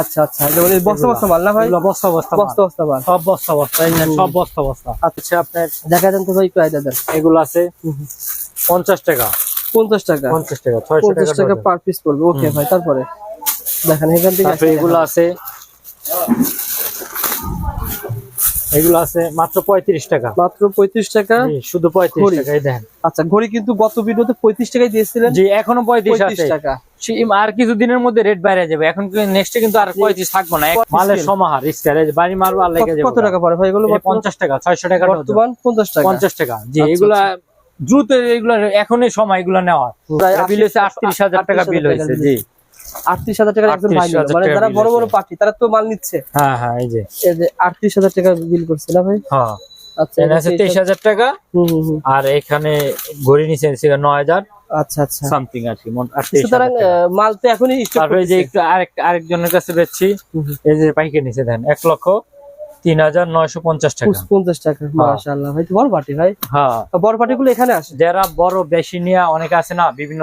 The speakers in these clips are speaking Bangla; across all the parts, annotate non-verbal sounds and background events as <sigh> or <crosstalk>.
আচ্ছা আচ্ছা। মানে বস্তা বস্তা মাল না ভাই? বস্তা বস্তা বস্তা বস্তা মাল। সব বস্তা বস্তা সব বস্তা বস্তা। আচ্ছা আপনার দেখা যান তো ভাই একটু দেন এগুলো আছে পঞ্চাশ টাকা। পঞ্চাশ টাকা? পঞ্চাশ টাকা পঞ্চাশ টাকা টাকা পার পিস পড়বে। ওকে ভাই তারপরে? দেখেন এখান থেকে এগুলো আছে। এগুলো আছে মাত্র পঁয়ত্রিশ টাকা। মাত্র পঁয়ত্রিশ টাকা? শুধু পঁয়ত্রিশ ঘড়ি। টাকাই দেন। আচ্ছা ঘড়ি কিন্তু গত ভিডিওতে পঁয়ত্রিশ টাকায় দিয়েছিলেন। জি এখনও পঁয়ত্রিশ টাকা। আর কিছু দিনের মধ্যে রেট বাইরে যাবে। এখন নেক্সটে কিন্তু আর পঁয়ত্রিশ থাকব না? এক মালের সমাহার স্কেল বাড়ি মারবো আর লেগে যাবে কত টাকা পড়ে ভাই এগুলো এটা পঞ্চাশ টাকা ছয়শো টাকা বর্তমান পঞ্চাশ টাকা। পঞ্চাশ টাকা জি আচ্ছা, এগুলা দ্রুত এগুলা এখনই সময় এগুলা প্রায় বিল হয়েছে আটত্রিশ হাজার টাকা বিল হয়েছে জি। আটত্রিশ হাজার টাকা একজন ভাই মানে যারা বড় বড়। পার্টি তারা তো মাল নিচ্ছে। হ্যাঁ হ্যাঁ এই যে। আটত্রিশ হাজার টাকা বিল করছে না ভাই? হ্যাঁ। আচ্ছা তেইশ হাজার টাকা। আর এখানে ঘড়ি নিচে নয় হাজার। আচ্ছা আচ্ছা। সামথিং আর কি সুতরাং মাল তো এখনই তারপরে যে একটু আরেক আরেকজনের কাছে বেচছি এই যে পাইকে নিচে দেন এক লক্ষ তিন হাজার নয়শো পঞ্চাশ টাকা। পঞ্চাশ টাকা মাশাআল্লাহ। ভাই তো বড় পার্টি ভাই। হ্যাঁ। বড়গুলো এখানে আসে? যারা বড় বেশি নিয়ে অনেকে আছে না বিভিন্ন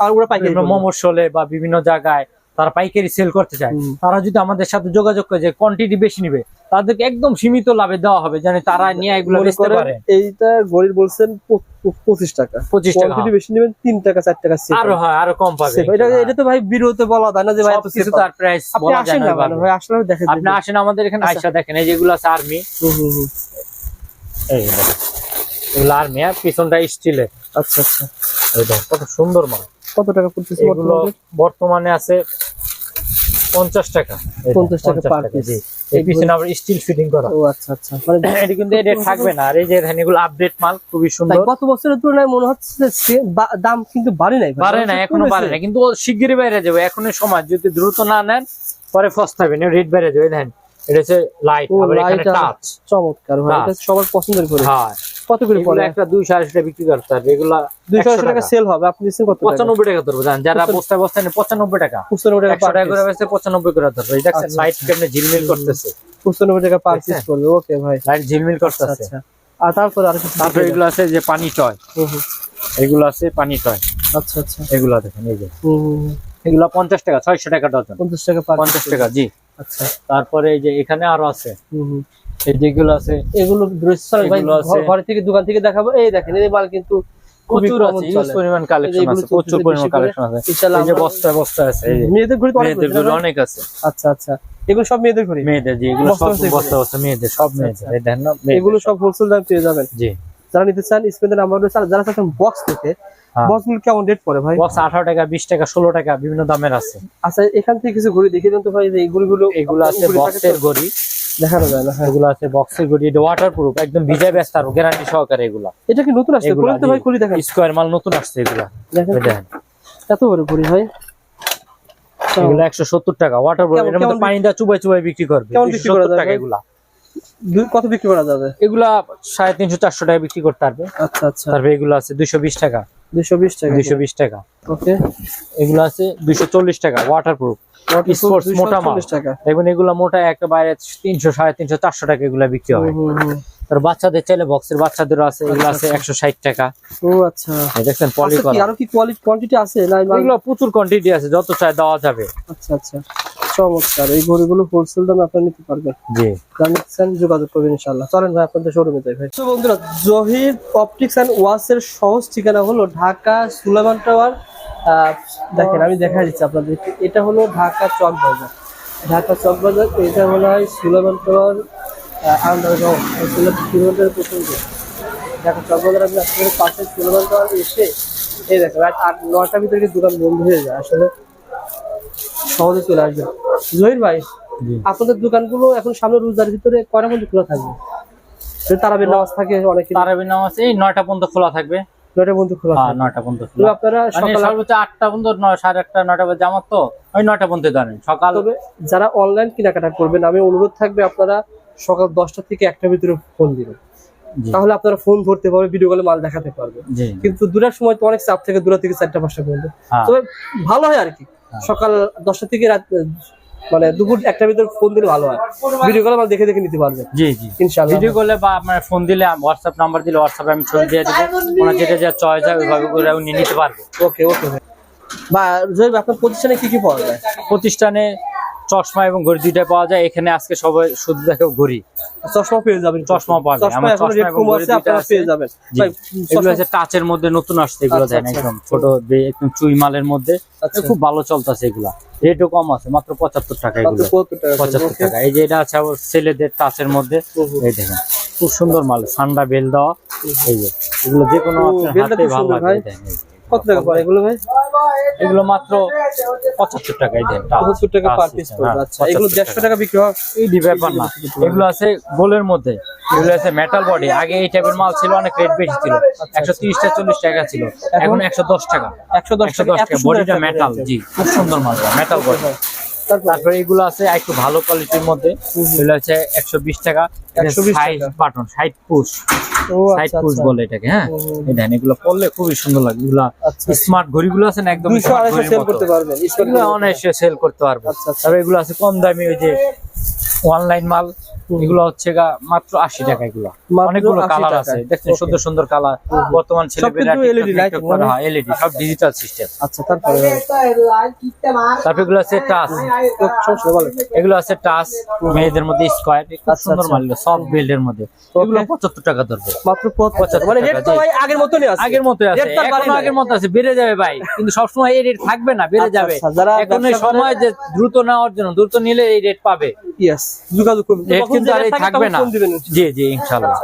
আর ওরা পাইকারি মোমোর শোলে বা বিভিন্ন জায়গায় তারা পাইকারি সেল করতে চায়। তারা যদি আমাদের সাথে যোগাযোগ করে যে কোয়ান্টিটি বেশি নিবে তাদেরকে একদম সীমিত লাভে দেওয়া হবে জানি তারা নিয়ে এগুলো বেচতে পারে। এইটা গরিব বলছেন পঁচিশ টাকা। পঁচিশ টাকা বেশি নেবেন তিন টাকা চার টাকা আরও। হয় আরও কম পাবে। এটা এটা তো ভাই বলা যায় না যে ভাই কিছু তার প্রাইস বলা যায় না ভাই। আসলে দেখেন আপনি আসেন আমাদের এখানে আচ্ছা। দেখেন এই যেগুলো আছে আর্মি। এই দেখেন। এগুলো আর্মি আর পিছনটা স্টিলের আচ্ছা আচ্ছা। এই দেখেন, কত সুন্দর মাল। কত টাকা পড়তেছে এগুলো বর্তমানে? আছে পঞ্চাশ টাকা। এই 50 টাকা per piece। এই পিছনে আবার স্টিল ফিটিং করা। ও আচ্ছা আচ্ছা। মানে <coughs> এটা কিন্তু রেট থাকবে না। আর এই যে দেখেন এগুলো আপডেট মাল খুবই সুন্দর। গত বছরের তুলনায় মনে হচ্ছে দাম কিন্তু বাড়ে নাই বাড়ে না এখনও বাড়ে না কিন্তু শিগগিরই বাইরে যাবে। এখনই সময়। যদি দ্রুত না নেন পরে ফস্তাবে রেট বেড়ে যাবে। দেখেন এটা হচ্ছে লাইট ও, আবার এখানে টাচ চমৎকার এটা সবার পছন্দের করে। হ্যাঁ। কত করে পড়ে? একটা দুইশো আড়াইশো টাকা বিক্রি করতে হবে এগুলা দুইশো একশো টাকা সেল হবে আপনি দিচ্ছেন কত টাকা পঁচানব্বই টাকা ধরবো জান যারা বস্তায় বস্তায় নেয় পঁচানব্বই টাকা। পঁচানব্বই টাকা একশো per টাকা করে piece। বেচে পঁচানব্বই করে ধরবো। এই দেখছেন আচ্ছা, লাইট আচ্ছা। কেমনে ঝিলমিল করতেছে। পঁচানব্বই টাকা পার পিস? পড়বে ওকে ভাই। লাইট ঝিলমিল আচ্ছা করতেছে। আচ্ছা। আর তারপরে আর কিছু তারপরে এগুলো আছে যে পানি টয়। এগুলো আছে পানি টয়। আচ্ছা আচ্ছা। এগুলো দেখেন এই যে। হুম, হুম, হুম। এগুলো পঞ্চাশ টাকা ছয়শো টাকা ডজন। পঞ্চাশ টাকা পার পঞ্চাশ টাকা জি। আচ্ছা। তারপরে এই যে এখানে আরও আছে। হুম। এই যেগুলো আছে এগুলো ভাই। ঘর- থেকে দোকান থেকে দেখাবো। এই দেখেন এই মাল কিন্তু প্রচুর কমন আছে হিউজ পরিমাণ কালেকশন আছে প্রচুর পরিমাণ কালেকশন আছে। এই যে বস্তা বস্তা আছে মেয়েদের ঘড়ি মেয়েদের? অনেক আছে। আচ্ছা আচ্ছা। এগুলো সব মেয়েদের ঘড়ি? মেয়েদের জি এগুলো সব বস্তা বস্তা বস্তা মেয়েদের সব মেয়েদের এই দেখেন না এগুলো সব। সব হোলসেল দাম পেয়ে যাবেন। জি। যারা নিতে চান স্পেন্ডের নাম্বার রয়েছে যারা চাচ্ছেন বক্স থেকে হ্যাঁ। বক্সগুলো কেমন রেট পড়ে ভাই? বক্স আঠারো টাকা বিশ টাকা ষোলো টাকা বিভিন্ন দামের আছে। আচ্ছা এখান থেকে কিছু ঘড়ি দেখিয়ে দেন তো ভাই এই ঘড়িগুলো এগুলো আছে? বক্সের ঘড়ি। দেখানো যায় না হ্যাঁ। এগুলো আছে বক্সের ঘড়ি এটা ওয়াটার একদম ভিজা ব্যস্ত আর গ্যারান্টি সহকারে এগুলা। এটা কি নতুন আসছে? এগুলা, বলেন তো জি। ভাই ঘড়ি দেখেন। স্কোয়ার মাল নতুন আসছে এগুলা। দেখেন। এত বড় ঘড়ি ভাই। এগুলো একশো সত্তর টাকা ওয়াটারপ্রুফ এর মধ্যে পানি দেওয়া চুবাই চুবাই বিক্রি করবে। কেমন বিক্রি করা 270 যায় টাকা ভাই? এগুলা কত বিক্রি করা যাবে? এগুলা সাড়ে তিনশো চারশো টাকা বিক্রি করতে পারবে। আচ্ছা আচ্ছা। তারপরে এগুলো আছে দুইশো বিশ টাকা। টাকা। দুইশো বিশ টাকা। ওকে এগুলো আছে দুইশো চল্লিশ টাকা ওয়াটার প্রুফ Sports মোটা মাল। দেখবেন এগুলো মোটা একটা বাইরে তিনশো সাড়ে তিনশো চারশো টাকা এগুলা বিক্রি হয়। তার বাচ্চাদের চাইলে বক্সের বাচ্চাদেরও আছে এগুলো আছে একশো ষাট টাকা। ও আচ্ছা। পলি আচ্ছা, করা আরও কি কোয়ালিটি কোয়ান্টিটি আছে? না এগুলো প্রচুর কোয়ান্টিটি আছে যত চাই দেওয়া যাবে। আচ্ছা আচ্ছা। চমৎকার। এই ঘড়িগুলো হোলসেল দামে আপনারা নিতে পারবেন। জি। চান যোগাযোগ করবেন ইনশাল্লাহ চলেন ভাই আপনাদের শোরুমে যাই ভাই। তো বন্ধুরা জহির অপটিক্স অ্যান্ড ওয়াসের সহজ ঠিকানা হলো ঢাকা সুলেমান টাওয়ার। আহ, দেখেন আমি দেখা দিচ্ছি আপনাদেরকে। এটা হলো ঢাকা চক বাজার। ঢাকা চক বাজার এটা হলো হয় Suleman tower underground gate. Dhaka Chawk Bazar আপনি আপনাদের পাশে সুলেমান টাওয়ার এসে এই দেখেন রাত আট নটার ভিতরে দোকান বন্ধ হয়ে যায়। আসলে সহজে চলে আসবেন জহির ভাই আপনাদের দোকানগুলো এখন সামনে রোজার ভিতরে কয়টা পর্যন্ত খোলা থাকবে? তারাবির নামাজ থাকে অনেক তারাবি নামাজ এই নয়টা পর্যন্ত খোলা থাকবে। নয়টা পর্যন্ত খোলা হ্যাঁ নয়টা পর্যন্ত খোলা। আপনারা মানে সকাল সর্বোচ্চ আটটা পর্যন্ত নয় সাড়ে আটটা নয়টা বাজে আমার তো ওই নয়টা পর্যন্ত জানেন। সকাল যারা অনলাইন কেনাকাটা করবেন আমি অনুরোধ থাকবে আপনারা সকাল দশটা থেকে একটার ভিতরে ফোন দিবেন। তাহলে আপনারা ফোন ধরতে পারবে ভিডিও কলে মাল দেখাতে পারবে। কিন্তু দুটার সময় তো অনেক চাপ থেকে দুটা থেকে চারটা পাঁচটা পর্যন্ত। হ্যাঁ। তবে ভালো হয় আর কি। সকাল দশটা থেকে রাত মানে দুপুর একটা ভিতরে ফোন দিলে ভালো হয়। ভিডিও কলে আমার দেখে দেখে নিতে পারবে। জি জি। ইনশাআল্লাহ। ভিডিও কলে বা আপনার ফোন দিলে হোয়াটসঅ্যাপ নাম্বার দিলে হোয়াটসঅ্যাপে আমি ছবি দিয়ে দেবো। ওনার যেটা যা চয়েস হয় ওইভাবে করে উনি নিতে পারবে। ওকে ওকে ভাই। বা জয় ভাই, আপনার প্রতিষ্ঠানে কি কি পাওয়া যায়? প্রতিষ্ঠানে চশমা এবং ঘড়ি দুইটাই পাওয়া যায়। এখানে আজকে সবাই শুধু দেখো ঘড়ি। চশমা পেয়ে যাবেন চশমা। পাওয়া। চশমা এখন রেট কম আছে আপনারা পেয়ে যাবেন। এগুলো চশমা- টাচের মধ্যে নতুন আসছে এগুলো আচ্ছা, দেন আচ্ছা। একদম। ছোট একদম চুই মালের মধ্যে। আচ্ছা। খুব ভালো চলতেছে এগুলা। রেটও কম আছে মাত্র পঁচাত্তর টাকা এগুলো। 70 টাকা পঁচাত্তর টাকা। এই যে এটা আছে আবার ছেলেদের টাচের মধ্যে। এই দেখেন খুব সুন্দর মাল ঠান্ডা বেল দেওয়া। এই যে এগুলো যে কোনো আপনার হাতে ভালো লাগে কত টাকা পড়ে এগুলো ভাই? এগুলো মাত্র পঁচাত্তর টাকা দেন পঁচাত্তর টাকা পার পিস পড়বে আচ্ছা এগুলো দেড়শো টাকা। বিক্রি হয়? এই ব্যাপার না। এগুলো আছে গোলের মধ্যে এগুলো আছে মেটাল বডি আগে এই টাইপের মাল ছিল অনেক রেট বেশি ছিল। একশো তিরিশ টাকা চল্লিশ টাকা ছিল। এখন একশো দশ টাকা। একশো দশ টাকা বডিটা মেটাল জি খুব সুন্দর মাল মেটাল বডি তারপর এগুলো আছে একটু ভালো কোয়ালিটির মধ্যে। এগুলো হচ্ছে একশো বিশ টাকা। 120 সাইজ টাকা। বাটন সাইড পুশ সাইড আচ্ছা পুশ আচ্ছা। বলে এটাকে হ্যাঁ? হুম, হুম। এই দেখেন এগুলো পরলে খুবই সুন্দর লাগে। এগুলা আচ্ছা। স্মার্ট ঘড়িগুলো আছে না একদম সেল করতে পারবেন অনায়াসে সেল করতে পারব তারপরে আচ্ছা। এগুলো আছে কম দামি ওই যে অনলাইন মাল। এগুলো হচ্ছে গা মাত্র আশি টাকা এগুলো। অনেকগুলো কালার আছে। দেখছেন সুন্দর সুন্দর কালার। বর্তমান ছেলেমেয়েরা মনে হয়? এলইডি সব ডিজিটাল সিস্টেম আচ্ছা তারপরে ভাই। তারপর এগুলো আছে টাচ। এগুলো আছে মেয়েদের মধ্যে স্কোয়ার আচ্ছা, সুন্দর আচ্ছা। মাল সফট বিল্ডের মধ্যে। এগুলো পঁচাত্তর টাকা ধরবে। মাত্র পঁচাত্তর মানে রেট তো ভাই আগের মতনই আছে। আগের মতো আছে। বাড়ে এখনও নাই। আগের মতো আছে। বেড়ে যাবে ভাই। <laughs> কিন্তু সবসময় এই রেট থাকবে না বেড়ে আচ্ছা, যাবে। আচ্ছা, এখন সময় যে দ্রুত নেওয়ার জন্য দ্রুত নিলে এই রেট পাবে। ইয়েস যোগাযোগ কিন্তু আর থাকবে না। জি জি ইনশাল্লাহ।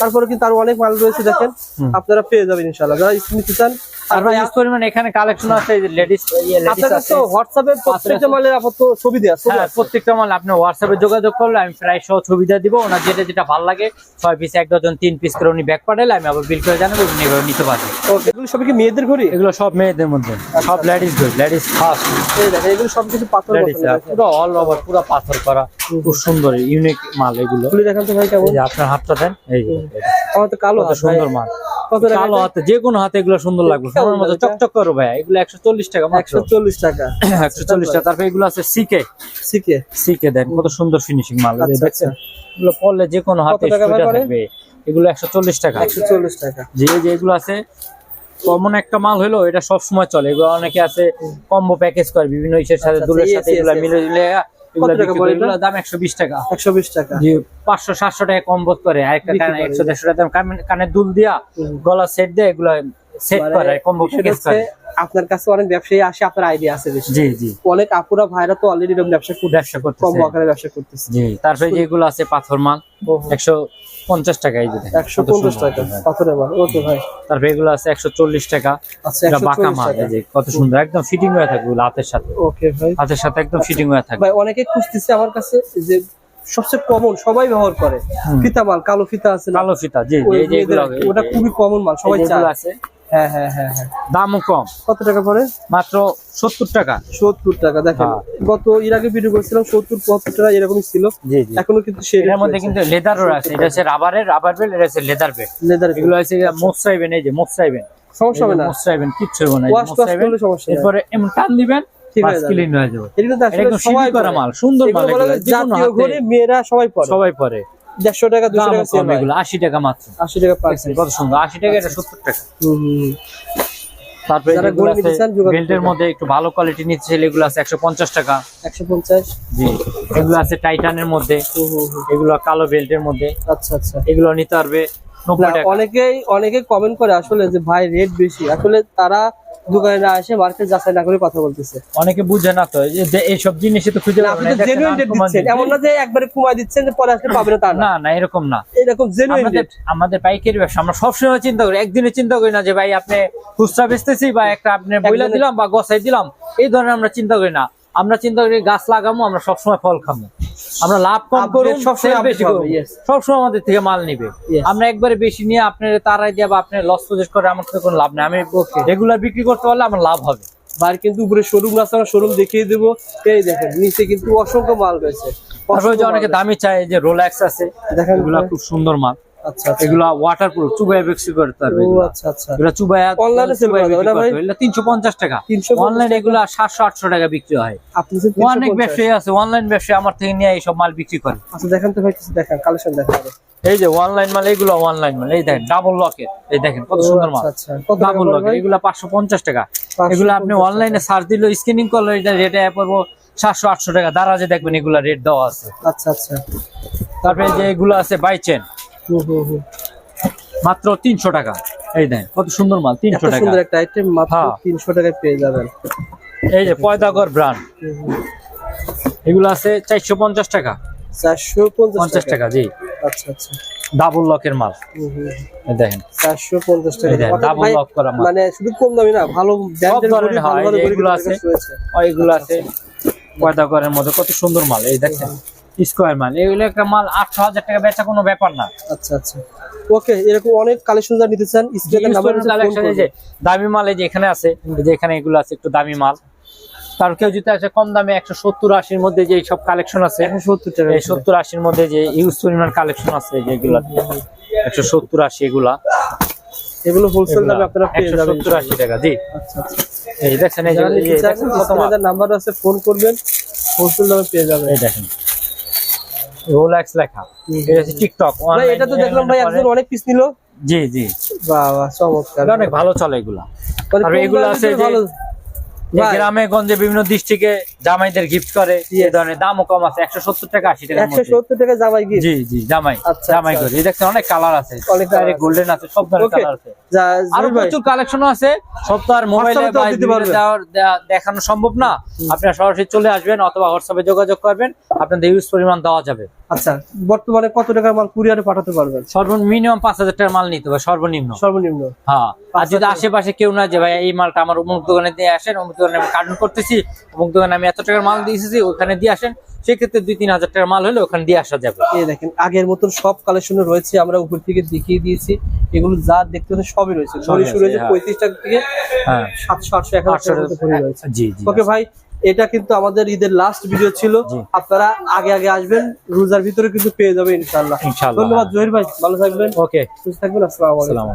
তারপরে কিন্তু আরও অনেক মাল রয়েছে দেখেন। আপনারা পেয়ে যাবেন ইনশাআল্লাহ যারা নিতে চান আর ভাই ইউজ পরিমাণ এখানে কালেকশন আছে লেডিস লেডিস আপনার কাছে আছে। তো হোয়াটসঅ্যাপে প্রত্যেকটা মালের আপাতত ছবি ছবি হ্যাঁ আছে। প্রত্যেকটা মাল আপনি হোয়াটসঅ্যাপে যোগাযোগ করলে আমি প্রায় সহ ছবি দিয়ে দিব। ওনার যেটা যেটা ভালো লাগে ছয় পিস এক ডজন তিন পিস করে উনি ব্যাগ পাঠালে আমি আবার বিল করে জানাব উনি এভাবে নিতে পারবেন এগুলো সবই কি মেয়েদের ঘড়ি? এগুলো সব মেয়েদের মধ্যে। সব লেডিস গুড লেডিস ফার্স্ট এই দেখেন এগুলো সব কিছু পাথর লেডিস পুরো অল ওভার পুরো পাথর করা। খুব সুন্দর ইউনিক মাল এগুলো। দেখান তো ভাই কেমন? এই আপনার হাতটা দেন এই যে আমার তো কালো কত সুন্দর মাল। কালো হাতে যে কোনো হাতে এগুলো সুন্দর লাগবে। সোনার মতো চকচক করো ভাই। এগুলো একশো চল্লিশ টাকা একশো চল্লিশ টাকা। <coughs> একশো চল্লিশ টাকা। তারপরে এগুলো আছে সিকে শিখে সিকে দেন কত সুন্দর ফিনিশিং মাল। আচ্ছা, দেখছেন এগুলো পরলে যে কোনো হাতে থাকবে। এগুলো একশো চল্লিশ টাকা। একশো চল্লিশ টাকা। যে যে এগুলো আছে কমন একটা মাল হলো এটা সব সময় চলে। এগুলো অনেকে আছে কম্বো প্যাকেজ করে বিভিন্ন ইসের সাথে আচ্ছা, দুলের সাথে এগুলো মিলে মিলে এগুলো দাম একশো বিশ টাকা। একশো বিশ টাকা। পাঁচশো সাতশো টাকা করে। আরেকটা একশো দেড়শো টাকা দাম। কানে- কানে দুল দিয়া গলা সেট দিয়ে এগুলো সেট মানে কম্বো প্যাকেজ করে আপনার কাছে অনেক ব্যবসায়ী আসে আপনার আইডিয়া আছে বেশি। জি জি। অনেক আপুরা ভাইরা তো অলরেডি এরকম ব্যবসা করতে ব্যবসা কম করতেছে আকারে ব্যবসা করতেছে। জি তারপরে যেগুলো আছে পাথর মাল টাকা এই যে টাকা। পাথরের মাল। ওকে ভাই। তারপরে এগুলো আছে একশো চল্লিশ টাকা। আচ্ছা এটা বাঁকা মাল এই যে কত সুন্দর একদম ফিটিং হয়ে থাকবে হাতের সাথে। ওকে ভাই। হাতের সাথে একদম ফিটিং হয়ে থাকবে ভাই অনেকে খুঁজতেছে আমার কাছে যে সবচেয়ে কমন সবাই ব্যবহার করে। ফিতা মাল কালো ফিতা আছে কালো ফিতা জি জি, ওটা খুবই কমন মাল সবাই চায়। আছে। হ্যাঁ হ্যাঁ হ্যাঁ হ্যাঁ। দামও কম। কত টাকা পড়ে মাত্র সত্তর টাকা। সত্তর টাকা দেখেন। গত এর আগে ভিডিও করেছিলাম সত্তর পঁচাত্তর টাকা এরকমই ছিল। এখনও কিন্তু সেই এর মধ্যে কিন্তু লেদারও আছে। এটা হচ্ছে রাবারের রাবার বেল এটা হচ্ছে লেদার বেল লেদার এগুলো হচ্ছে মোসাইবেন এই যে মোসাইবেন সমস্যা হবে না। কিচ্ছু হবে না। সমস্যা এরপরে এমন টান দিবেন পরে। মেয়েরা সবাই পরে। সবাই পরে। দেড়শো টাকা দুশো টাকা সেল এগুলো আশি টাকা মাত্র। আশি টাকা পার কত সুন্দর আশি টাকা এটা সত্তর টাকা। তারপরে বেল্টের মধ্যে একটু ভালো কোয়ালিটি চাইলে এগুলো আছে একশো পঞ্চাশ টাকা। একশো পঞ্চাশ? জি। এগুলো আছে টাইটানের মধ্যে। এগুলো কালো বেল্টের মধ্যে। আচ্ছা আচ্ছা। এগুলো নিতে পারবে অনেকেই অনেকেই কমেন্ট করে আসলে যে ভাই রেট বেশি। আসলে তারা দোকানে না এসে মার্কেট যাচাই না করে কথা বলতেছে। অনেকে বুঝে না তো যে এইসব জিনিসই তো খুঁজে আপনি তো জেনুইন রেট দিচ্ছেন। এমন না যে একবারে কমায় দিচ্ছেন যে পরে আসলে পাবে তা না। না এরকম না। এরকম জেনুইন আমাদের পাইকারি ব্যবসা আমরা সবসময় চিন্তা করি একদিনে চিন্তা করি না যে ভাই আপনি খুচরা বেচতেছি বা একটা আপনি বইলা দিলাম বা গসাই দিলাম এই ধরনের আমরা চিন্তা করি না। আমরা চিন্তা করি গাছ লাগামো আমরা সবসময় ফল খামো। আমরা লাভ কম করুন সবসময় বেশি yes. সবসময় আমাদের থেকে মাল নিবে। আমরা একবারে বেশি নিয়ে আপনার তারাই দিয়ে বা আপনার লস প্রজেক্ট করে আমার তো কোনো লাভ নেই। আমি রেগুলার বিক্রি করতে পারলে আমার লাভ হবে। বাইরে কিন্তু উপরে শোরুম আছে আমরা শোরুম দেখিয়ে দেবো। এই দেখেন নিচে কিন্তু অসংখ্য মাল রয়েছে। অসংখ্য অনেকে দামি চায় এই যে রোল্যাক্স আছে দেখেন এগুলা খুব সুন্দর মাল। আচ্ছা আচ্ছা। এগুলা ওয়াটার প্রুফ চুবাই বিক্রি করতে পারবে ও আচ্ছা আচ্ছা। এগুলা চুবাইয়া Online এ করা যাবে না ভাই? তিনশো পঞ্চাশ টাকা। 350 অনলাইন এগুলা আটশো টাকা বিক্রি হয়। আপনি অনেক ব্যবসায়ী আছে অনলাইন ব্যবসায়ী আমার থেকে নিয়ে এইসব মাল বিক্রি করে। আচ্ছা দেখেন তো ভাই কিছু দেখেন কালেকশন দেখেন। এই যে অনলাইন মাল এগুলো অনলাইন মাল। এই দেখেন ডাবল লকের এই দেখেন কত সুন্দর মাল। আচ্ছা। কত টাকা ডাবল লকের এগুলা পাঁচশো পঞ্চাশ টাকা। 550 এগুলো আপনি অনলাইনে সার্চ দিলে স্ক্যানিং করলে এটা রেটে পড়ব সাতশো আটশো টাকা। দারাজে দেখবেন এগুলা রেট দেওয়া আছে। আচ্ছা আচ্ছা। তারপরে যে এগুলো আছে বাই চেন হুম হুম হুম মাত্র তিনশো টাকা। এই দেন কত সুন্দর মাল তিনশো টাকা। সুন্দর একটা আইটেম মাত্র হ্যাঁ। তিনশো টাকায় পেয়ে যাবেন। এই যে পয়দাগর ব্র্যান্ড হুম। এগুলো আছে চারশো পঞ্চাশ টাকা। চারশো পঞ্চাশ টাকা জি। আচ্ছা আচ্ছা। ডাবল লকের মাল। দেখেন। চারশো পঞ্চাশ টাকা। ভাই, lock করা মাল। মানে শুধু কম দামি না ভালো এগুলো আছে। এগুলো আছে। পয়দাগরের মধ্যে কত সুন্দর মাল এই দেখেন। স্কোয়ার মাল। এগুলো একটা মাল আটশো হাজার টাকা বেচা কোনো ব্যাপার না। আচ্ছা আচ্ছা। ওকে এরকম অনেক কালেকশন যা নিতে চান দামি মাল এই যে এখানে আছে এই যে এখানে এগুলো আছে একটু দামি মাল। তার কেউ যদি আছে কম দামে একশো সত্তর আশির মধ্যে যে সব কালেকশন আছে সত্তর টাকা এই সত্তর আশির মধ্যে যে ইউজ পরিমাণ কালেকশন আছে যেগুলো একশো সত্তর আশি এগুলা। এগুলো হোলসেল দামে আপনারা পেয়ে যাবেন সত্তর আশি টাকা জি। আচ্ছা আচ্ছা। এই দেখছেন এই যে নাম্বার আছে ফোন করবেন হোলসেল দামে পেয়ে যাবেন। এই দেখেন। রোলেক্স লেখা। এটা হচ্ছে টিকটক ভাই এটা তো দেখলাম ভাই একজন অনেক পিস নিল। জি জি। বাহ বাহ চমৎকার। অনেক ভালো চলে এগুলা। এগুলো আছে গ্রামে গঞ্জে বিভিন্ন ডিস্ট্রিক্টে জামাইদের গিফট করে এই ধরনের দামও কম আছে একশো সত্তর টাকা আশি টাকা একশো সত্তর টাকা জামাই গিফট জি জি জামাই আচ্ছা, জামাই আচ্ছা। করে এই দেখছেন অনেক কালার আছে। গোল্ডেন আছে। সব ধরনের কালার আছে। আরও প্রচুর কালেকশন আছে। সব তো আর মোবাইলে দেখানো সম্ভব না। আপনারা সরাসরি চলে আসবেন অথবা হোয়াটসঅ্যাপে যোগাযোগ করবেন। আপনাদের ইউজ পরিমাণ দেওয়া যাবে। আচ্ছা বর্তমানে কত টাকার মাল কুরিয়ারে পাঠাতে পারবেন? সর্বনিম্ন মিনিমাম পাঁচ হাজার টাকার মাল নিতে হবে সর্বনিম্ন। সর্বনিম্ন। হ্যাঁ। আর যদি আশেপাশে কেউ না যে ভাই এই মালটা আমার অমুক দোকানে দিয়ে আসেন অমুক দোকানে আমি কার্টুন করতেছি অমুক দোকানে আমি এত টাকার মাল দিয়ে এসেছি ওখানে দিয়ে আসেন সেক্ষেত্রে দুই তিন হাজার টাকার মাল হলে ওখানে দিয়ে আসা যাবে। এই দেখেন আগের মতন সব কালেকশন রয়েছে আমরা উপর থেকে দেখিয়ে দিয়েছি এগুলো যা দেখতে হচ্ছে সবই রয়েছে। শুরু হয়েছে হ্যাঁ। পঁয়ত্রিশ টাকা থেকে হ্যাঁ। সাতশো আটশো এক হাজার মতো জি জি ওকে ভাই এটা কিন্তু আমাদের ঈদের লাস্ট ভিডিও ছিল। আপনারা আগে আগে আসবেন রোজার ভিতরে কিন্তু পেয়ে যাবেন ইনশাল্লাহ ইনশাআল্লাহ। ধন্যবাদ জহির ভাই ভালো থাকবেন। ওকে সুস্থ থাকবেন আসসালামু আলাইকুম। আসসালাম